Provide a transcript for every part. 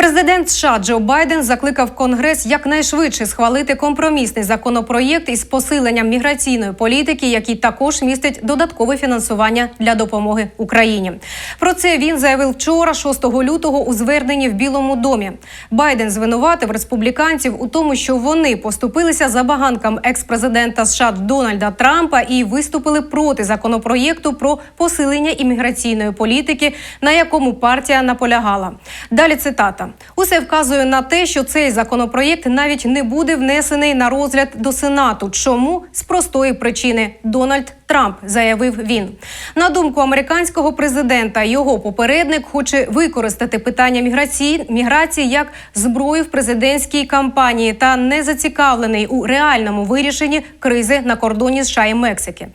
Президент США Джо Байден закликав Конгрес якнайшвидше схвалити компромісний законопроєкт із посиленням міграційної політики, який також містить додаткове фінансування для допомоги Україні. Про це він заявив вчора, 6 лютого, у зверненні в Білому домі. Байден звинуватив республіканців у тому, що вони поступилися забаганкам екс-президента США Дональда Трампа і виступили проти законопроєкту про посилення імміграційної політики, на якому партія наполягала. Далі цитата: усе вказує на те, що цей законопроєкт навіть не буде внесений на розгляд до Сенату. Чому з простої причини Дональд Трамп заявив він. На думку американського президента, його попередник хоче використати питання міграції міграції як зброю в президентській кампанії та не зацікавлений у реальному вирішенні кризи на кордоні США і Мексики.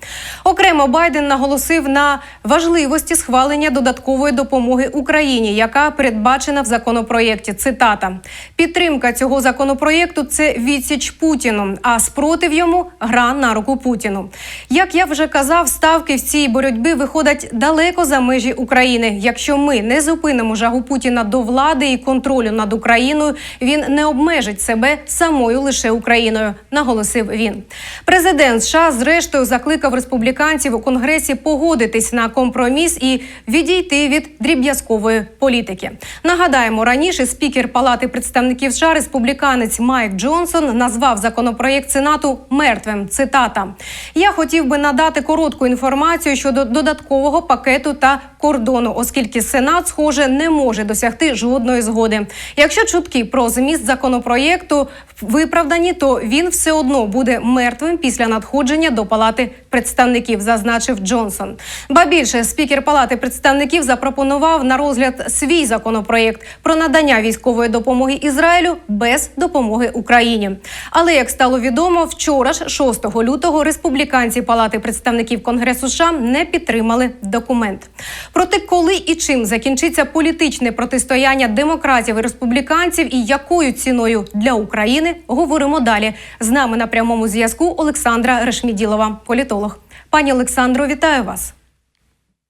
Окремо Байден наголосив на важливості схвалення додаткової допомоги Україні, яка передбачена в законопроєкті. Цитата: підтримка цього законопроєкту це відсіч Путіну, а спротив йому гра на руку Путіну. Як я вже казав, ставки в цій боротьбі виходять далеко за межі України. Якщо ми не зупинимо жагу Путіна до влади і контролю над Україною, він не обмежить себе самою лише Україною, наголосив він. Президент США зрештою закликав республіканців у конгресі погодитись на компроміс і відійти від дріб'язкової політики. Нагадаємо, раніше спікер Палати представників США республіканець Майк Джонсон назвав законопроєкт Сенату мертвим. Цитата: Я хотів би надати коротку інформацію щодо додаткового пакету та кордону, оскільки Сенат, схоже, не може досягти жодної згоди. Якщо чутки про зміст законопроєкту виправдані, то він все одно буде мертвим після надходження до палати представників, зазначив Джонсон. Ба більше спікер палати представників запропонував на розгляд свій законопроєкт про надання військової допомоги Ізраїлю без допомоги Україні. Але як стало відомо, вчора ж 6 лютого республіканці палати представників Конгресу США не підтримали документ. Проте, коли і чим закінчиться політичне протистояння демократів і республіканців, і якою ціною для України, говоримо далі. З нами на прямому зв'язку Олександра Решміділова, політолог. Пані Олександро, вітаю вас.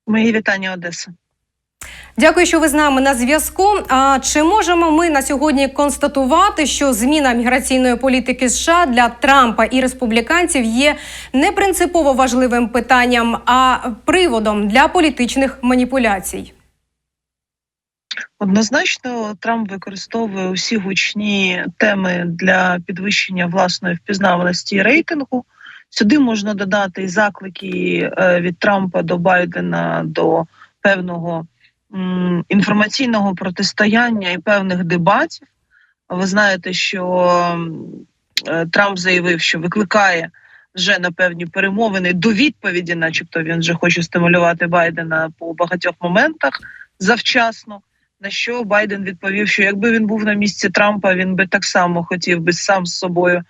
Мої вітання, Одеса. Дякую, що ви з нами на зв'язку. А чи можемо ми на сьогодні констатувати, що зміна міграційної політики США для Трампа і республіканців є не принципово важливим питанням, а приводом для політичних маніпуляцій? Однозначно, Трамп використовує усі гучні теми для підвищення власної впізнаваності і рейтингу. Сюди можна додати і заклики е, від Трампа до Байдена до певного інформаційного протистояння і певних дебатів. Ви знаєте, що е, Трамп заявив, що викликає вже на певні перемовини до відповіді, начебто він вже хоче стимулювати Байдена по багатьох моментах завчасно. На що Байден відповів, що якби він був на місці Трампа, він би так само хотів би сам з собою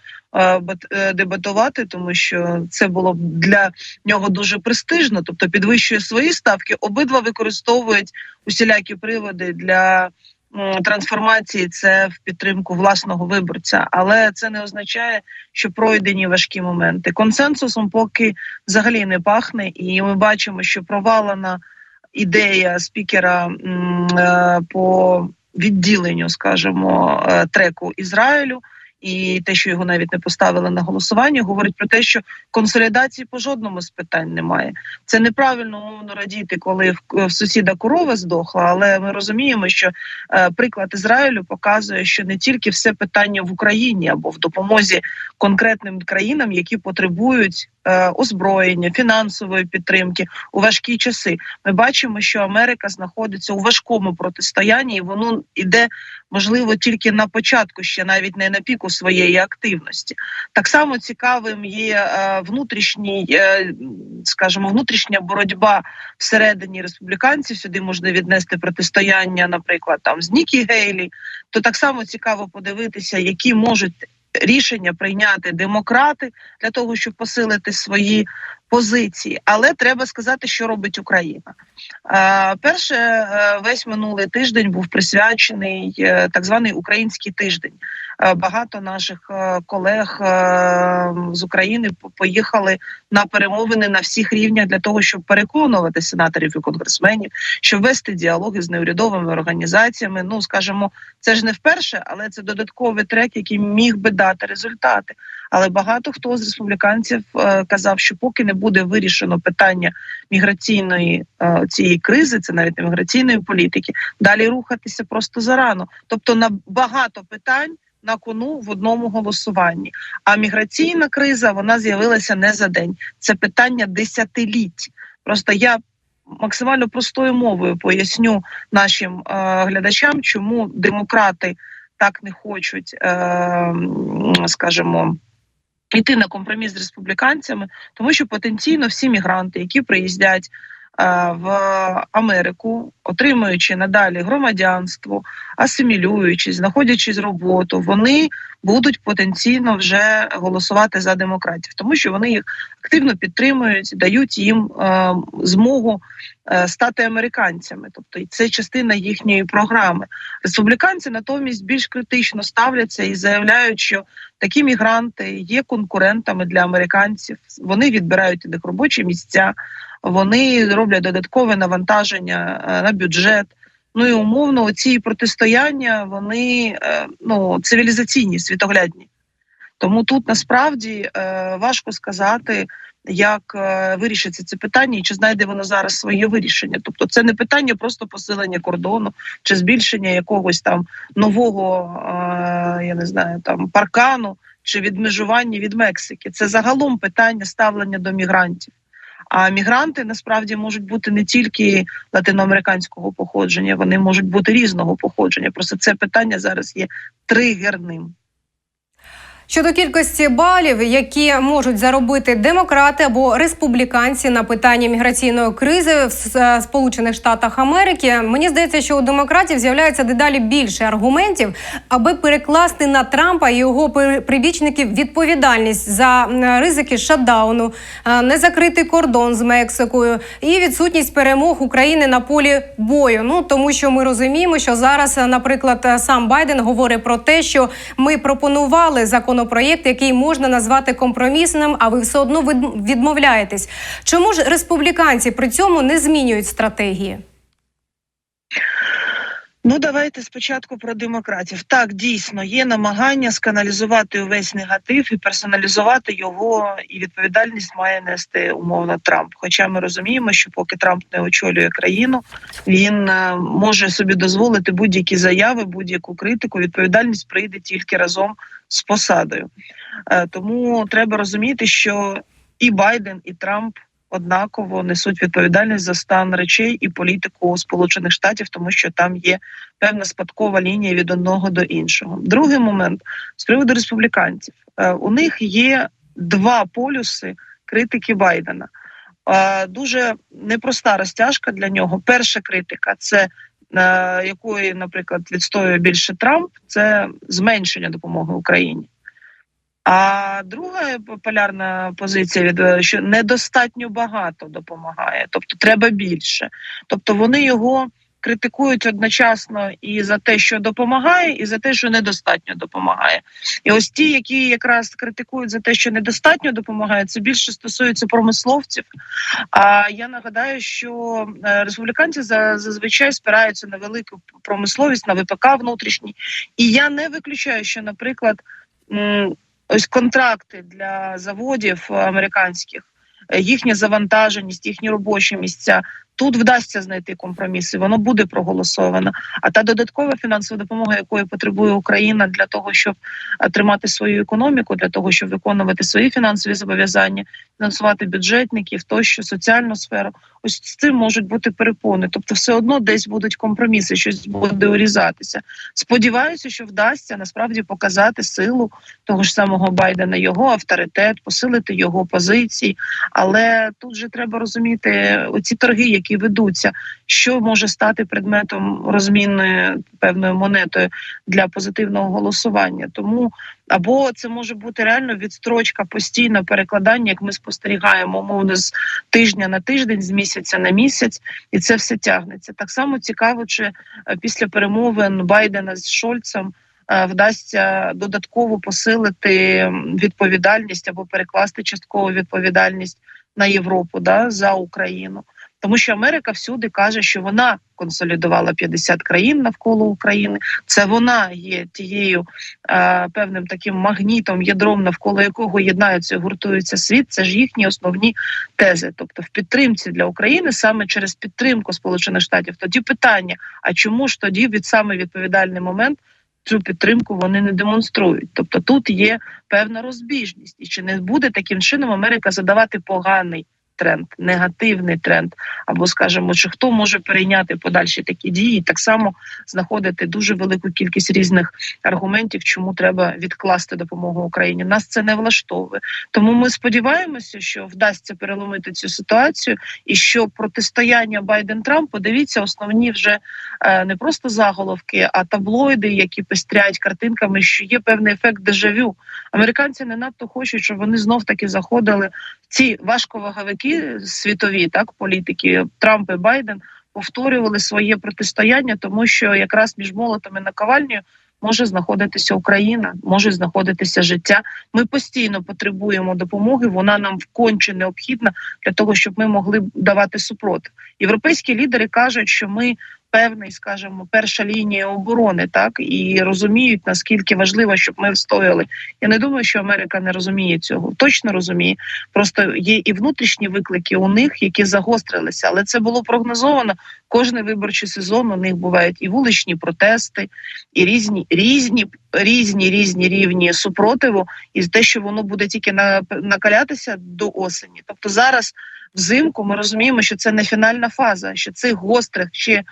дебатувати, тому що це було б для нього дуже престижно, тобто підвищує свої ставки. Обидва використовують усілякі приводи для трансформації. Це в підтримку власного виборця, але це не означає, що пройдені важкі моменти. Консенсусом поки взагалі не пахне, і ми бачимо, що провалена ідея спікера е, по відділенню, скажімо, е, треку Ізраїлю. І те, що його навіть не поставили на голосування, говорить про те, що консолідації по жодному з питань немає. Це неправильно умовно радіти, коли в, сусіда корова здохла. Але ми розуміємо, що е, приклад Ізраїлю показує, що не тільки все питання в Україні або в допомозі конкретним країнам, які потребують е, озброєння, фінансової підтримки у важкі часи. Ми бачимо, що Америка знаходиться у важкому протистоянні, і воно іде можливо тільки на початку, ще навіть не на піку своєї активності. Так само цікавим є е, внутрішній, е, скажімо, внутрішня боротьба всередині республіканців. Сюди можна віднести протистояння, наприклад, там з Нікі Гейлі. То так само цікаво подивитися, які можуть рішення прийняти демократи для того, щоб посилити свої позиції. Але треба сказати, що робить Україна. Е, перше, е, весь минулий тиждень був присвячений е, так званий український тиждень. багато наших колег з України поїхали на перемовини на всіх рівнях для того, щоб переконувати сенаторів і конгресменів, щоб вести діалоги з неурядовими організаціями. Ну скажімо, це ж не вперше, але це додатковий трек, який міг би дати результати. Але багато хто з республіканців казав, що поки не буде вирішено питання міграційної е, цієї кризи, це навіть міграційної політики, далі рухатися просто зарано. Тобто на багато питань на кону в одному голосуванні. А міграційна криза вона з'явилася не за день. Це питання десятиліть. Просто я максимально простою мовою поясню нашим е, глядачам, чому демократи так не хочуть, е, скажімо, йти на компроміс з республіканцями, тому що потенційно всі мігранти, які приїздять е, в Америку, отримуючи надалі громадянство, асимілюючись, знаходячись роботу, вони будуть потенційно вже голосувати за демократів, тому що вони їх активно підтримують, дають їм е, змогу стати американцями, тобто і це частина їхньої програми. Республіканці натомість більш критично ставляться і заявляють, що такі мігранти є конкурентами для американців. Вони відбирають них робочі місця, вони роблять додаткове навантаження е, на бюджет. Ну і умовно, ці протистояння вони е, ну цивілізаційні, світоглядні. Тому тут насправді е, важко сказати, як е, вирішиться це питання і чи знайде воно зараз своє вирішення. Тобто, це не питання просто посилення кордону чи збільшення якогось там нового, е, я не знаю, там паркану чи відмежування від Мексики. Це загалом питання ставлення до мігрантів. А мігранти насправді можуть бути не тільки латиноамериканського походження, вони можуть бути різного походження. Просто це питання зараз є тригерним. Щодо кількості балів, які можуть заробити демократи або республіканці на питанні міграційної кризи в е, Сполучених Штатах Америки, мені здається, що у демократів з'являється дедалі більше аргументів, аби перекласти на Трампа і його прибічників відповідальність за ризики шатдауну, е, незакритий кордон з Мексикою і відсутність перемог України на полі бою. Ну тому що ми розуміємо, що зараз, наприклад, сам Байден говорить про те, що ми пропонували законопроєкт, який можна назвати компромісним, а ви все одно від- відмовляєтесь. Чому ж республіканці при цьому не змінюють стратегії? Ну, давайте спочатку про демократів. Так, дійсно, є намагання сканалізувати увесь негатив і персоналізувати його, і відповідальність має нести умовно Трамп. Хоча ми розуміємо, що поки Трамп не очолює країну, він е, може собі дозволити будь-які заяви, будь-яку критику. Відповідальність прийде тільки разом з посадою. Е, Тому треба розуміти, що і Байден, і Трамп однаково несуть відповідальність за стан речей і політику Сполучених Штатів, тому що там є певна спадкова лінія від одного до іншого. Другий момент з приводу республіканців. Е, У них є два полюси критики Байдена. Е, Дуже непроста розтяжка для нього. Перша критика це. е, Якої, наприклад, відстоює більше Трамп, це зменшення допомоги Україні. А друга полярна позиція від е, що недостатньо багато допомагає, тобто треба більше. Тобто вони його критикують одночасно і за те, що допомагає, і за те, що недостатньо допомагає. І ось ті, які якраз критикують за те, що недостатньо допомагає, це більше стосується промисловців. А я нагадаю, що е, республіканці зазвичай спираються на велику промисловість, на ВПК внутрішній. І я не виключаю, що, наприклад, ось контракти для заводів е, американських, їхня завантаженість, їхні робочі місця. Тут вдасться знайти компроміси, воно буде проголосовано. А та додаткова фінансова допомога, якої потребує Україна для того, щоб е, тримати свою економіку, для того, щоб виконувати свої фінансові зобов'язання, фінансувати бюджетників, тощо соціальну сферу. Ось з цим можуть бути перепони. Тобто, все одно десь будуть компроміси, щось буде урізатися. Сподіваюся, що вдасться насправді показати силу того ж самого Байдена, його авторитет, посилити його позиції. Але тут же треба розуміти оці торги, які ведуться, що може стати предметом розмінної певною монетою для позитивного голосування. Тому або це може бути реально відстрочка, постійне перекладання, як ми спостерігаємо, умовно з тижня на тиждень, з місяця на місяць, і це все тягнеться. Так само цікаво, чи е, після перемовин Байдена з Шольцем. е, вдасться додатково посилити відповідальність або перекласти часткову відповідальність на Європу да, за Україну. Тому що Америка всюди каже, що вона консолідувала 50 країн навколо України. Це вона є тією е, певним таким магнітом, ядром, навколо якого єднаються, і гуртується світ. Це ж їхні основні тези. Тобто, в підтримці для України саме через підтримку Сполучених Штатів. Тоді питання: а чому ж тоді від саме відповідальний момент? Цю підтримку вони не демонструють. Тобто тут є певна розбіжність, і чи не буде таким чином Америка задавати поганий тренд, негативний тренд, або скажімо, чи хто може перейняти подальші такі дії, так само знаходити дуже велику кількість різних аргументів, чому треба відкласти допомогу Україні. Нас це не влаштовує. Тому ми сподіваємося, що вдасться переломити цю ситуацію, і що протистояння Байден-Трамп, подивіться, основні вже е, не просто заголовки, а таблоїди, які пестрять картинками, що є певний ефект дежавю. Американці не надто хочуть, щоб вони знов таки заходили ці важковаговики світові, так політики Трамп і Байден повторювали своє протистояння, тому що якраз між молотом і наковальнею може знаходитися Україна, може знаходитися життя. Ми постійно потребуємо допомоги. Вона нам вконче необхідна для того, щоб ми могли давати супротив. Європейські лідери кажуть, що ми певний, скажімо, перша лінія оборони, так і розуміють наскільки важливо, щоб ми встояли. Я не думаю, що Америка не розуміє цього. Точно розуміє. Просто є і внутрішні виклики у них, які загострилися, але це було прогнозовано. Кожний виборчий сезон у них бувають і вуличні протести, і різні різні різні різні рівні супротиву, і те, що воно буде тільки на накалятися до осені. Тобто зараз взимку ми розуміємо, що це не фінальна фаза, що цих гострих ще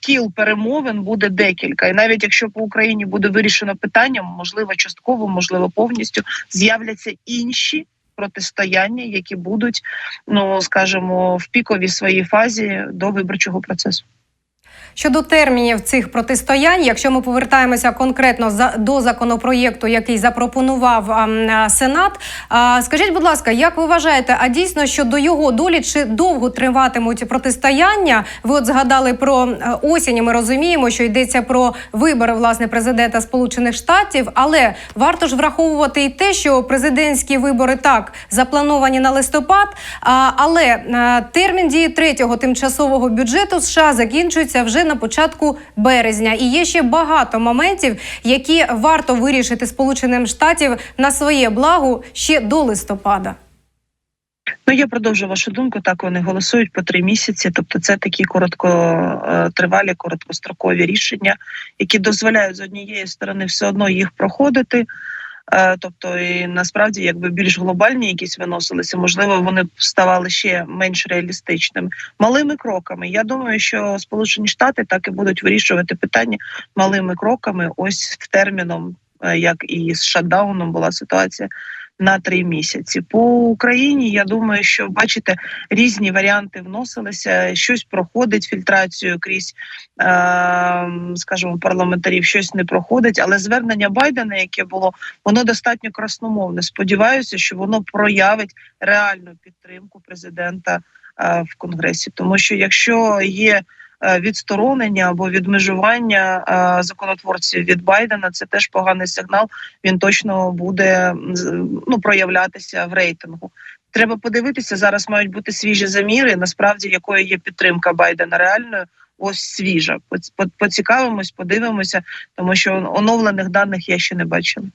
кіл перемовин буде декілька, і навіть якщо по Україні буде вирішено питання, можливо, частково, можливо, повністю з'являться інші протистояння, які будуть, ну скажімо, в піковій своїй фазі до виборчого процесу. Щодо термінів цих протистоянь, якщо ми повертаємося конкретно за до законопроєкту, який запропонував а, Сенат, а, скажіть, будь ласка, як ви вважаєте, а дійсно щодо його долі чи довго триватимуть протистояння? Ви от згадали про е, осінь. Ми розуміємо, що йдеться про вибори власне президента Сполучених Штатів, але варто ж враховувати і те, що президентські вибори так заплановані на листопад, але е, термін дії третього тимчасового бюджету США закінчується вже на початку березня. І є ще багато моментів, які варто вирішити Сполученим Штатів на своє благо ще до листопада. Ну я продовжу вашу думку. Так вони голосують по три місяці. Тобто, це такі короткотривалі, короткострокові рішення, які дозволяють з однієї сторони все одно їх проходити. Е, Тобто, і насправді, якби більш глобальні якісь виносилися, можливо, вони б ставали ще менш реалістичними малими кроками. Я думаю, що Сполучені Штати так і будуть вирішувати питання малими кроками. Ось в терміном, е, як і з шатдауном була ситуація на три місяці. По Україні я думаю, що бачите, різні варіанти вносилися. Щось проходить фільтрацію крізь, е, скажімо, парламентарів, щось не проходить. Але звернення Байдена, яке було, воно достатньо красномовне. Сподіваюся, що воно проявить реальну підтримку президента е, в конгресі, тому що якщо є відсторонення або відмежування е, законотворців від Байдена, це теж поганий сигнал. Він точно буде ну проявлятися в рейтингу. Треба подивитися зараз. Мають бути свіжі заміри. Насправді, якою є підтримка Байдена реальною. Ось свіжа. Поц- Поцікавимось, подивимося, тому що оновлених даних я ще не бачила.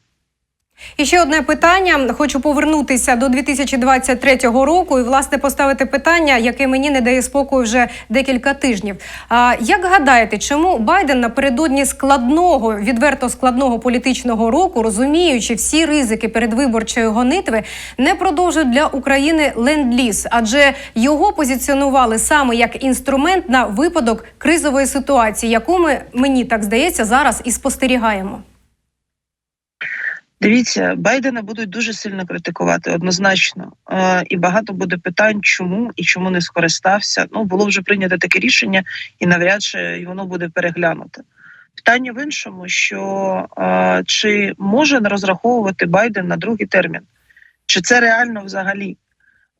І ще одне питання. Хочу повернутися до 2023 року і власне поставити питання, яке мені не дає спокою вже декілька тижнів. А як гадаєте, чому Байден напередодні складного, відверто складного політичного року, розуміючи всі ризики передвиборчої гонитви, не продовжив для України ленд-ліз? Адже його позиціонували саме як інструмент на випадок кризової ситуації, яку ми мені так здається зараз і спостерігаємо. Дивіться, Байдена будуть дуже сильно критикувати однозначно, е, і багато буде питань, чому і чому не скористався. Ну було вже прийнято таке рішення, і навряд чи воно буде переглянуте. Питання в іншому, що е, чи може розраховувати Байден на другий термін, чи це реально взагалі?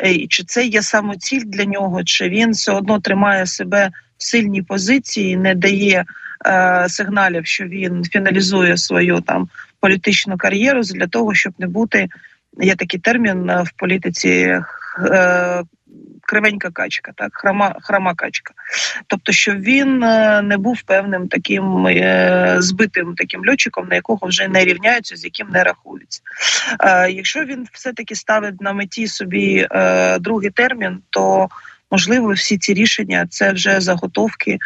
Е, Чи це є самоціль для нього, чи він все одно тримає себе в сильній позиції, не дає е, сигналів, що він фіналізує свою там політичну кар'єру для того, щоб не бути є такий термін е, в політиці. е, Кривенька качка, так храма, храма качка. Тобто, щоб він е, не був певним таким е, збитим таким льотчиком, на якого вже не рівняються, з яким не рахуються. Е, якщо він все-таки ставить на меті собі е, другий термін, то можливо всі ці рішення це вже заготовки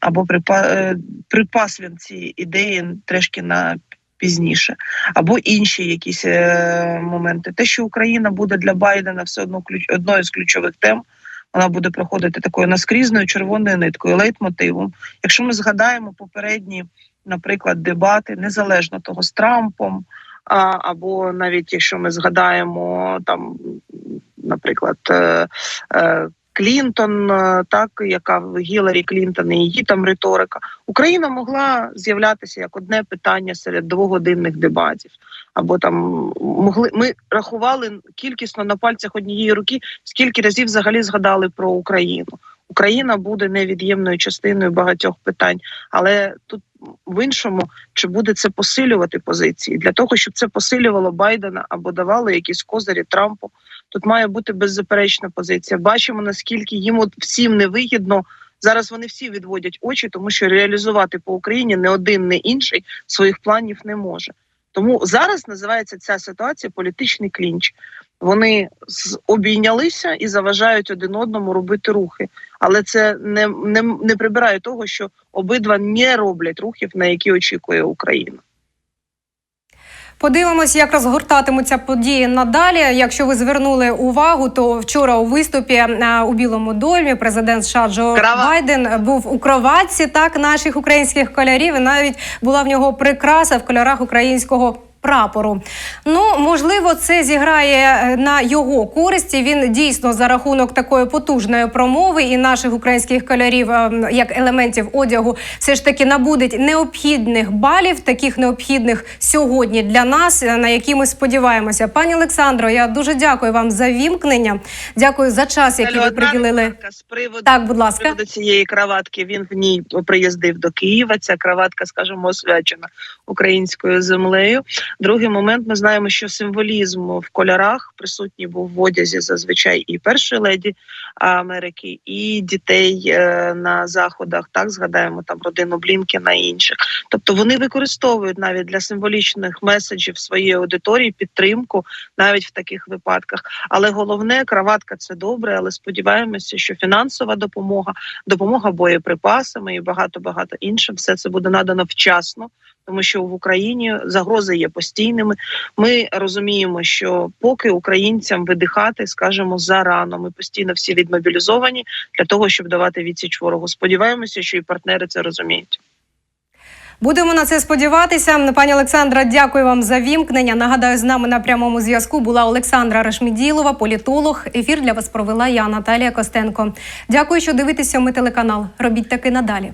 або е, припас він ці ідеї трошки на пізніше, або інші якісь е, моменти. Те, що Україна буде для Байдена все одно ключ одною з ключових тем. Вона буде проходити такою наскрізною червоною ниткою, лейтмотивом. Якщо ми згадаємо попередні, наприклад, дебати, незалежно того з Трампом, а, або навіть якщо ми згадаємо там, наприклад, е, е, Клінтон, е, так яка Гіларі Клінтон і її там риторика, Україна могла з'являтися як одне питання серед двогодинних дебатів. Або там могли ми рахували кількісно на пальцях однієї руки, скільки разів взагалі згадали про Україну. Україна буде невід'ємною частиною багатьох питань, але тут в іншому чи буде це посилювати позиції для того, щоб це посилювало Байдена або давало якісь козирі Трампу. Тут має бути беззаперечна позиція. Бачимо наскільки їм от всім невигідно. Зараз вони всі відводять очі, тому що реалізувати по Україні не один, не інший своїх планів не може. Тому зараз називається ця ситуація політичний клінч. Вони обійнялися і заважають один одному робити рухи, але це не, не, не прибирає того, що обидва не роблять рухів, на які очікує Україна. Подивимось, як розгортатимуться події надалі. Якщо ви звернули увагу, то вчора у виступі е, у Білому домі президент США Джо Крава. Байден був у кроватці так наших українських кольорів. І навіть була в нього прикраса в кольорах українського. Прапору, ну можливо, це зіграє е, на його користь. і Він дійсно за рахунок такої потужної промови і наших українських кольорів, е, як елементів одягу, все ж таки набудеть необхідних балів, таких необхідних сьогодні для нас, е, на які ми сподіваємося. Пані Олександро, я дуже дякую вам за вімкнення. Дякую за час, який ви приділили. з приводу Так, будь з ласка. приводу цієї краватки. Він в ній приїздив до Києва. Ця краватка, скажімо, освячена українською землею. Другий момент ми знаємо, що символізм в кольорах присутній був в одязі зазвичай і першої леді Америки, і дітей е, на заходах. Так згадаємо там родину Блінкена і інших. Тобто вони використовують навіть для символічних меседжів своєї аудиторії підтримку навіть в таких випадках. Але головне, краватка це добре, але сподіваємося, що фінансова допомога, допомога боєприпасами і багато багато іншим, все це буде надано вчасно, тому що в Україні загрози є постійними. Ми розуміємо, що поки українцям видихати, скажімо, зарано, ми постійно всі відмобілізовані для того, щоб давати відсіч ворогу. Сподіваємося, що і партнери це розуміють. Будемо на це сподіватися. Пані Олександра, дякую вам за вімкнення. Нагадаю, з нами на прямому зв'язку була Олександра Решміділова, політолог. Ефір для вас провела я, Наталія Костенко. Дякую, що дивитеся. Ми телеканал. Робіть таки надалі.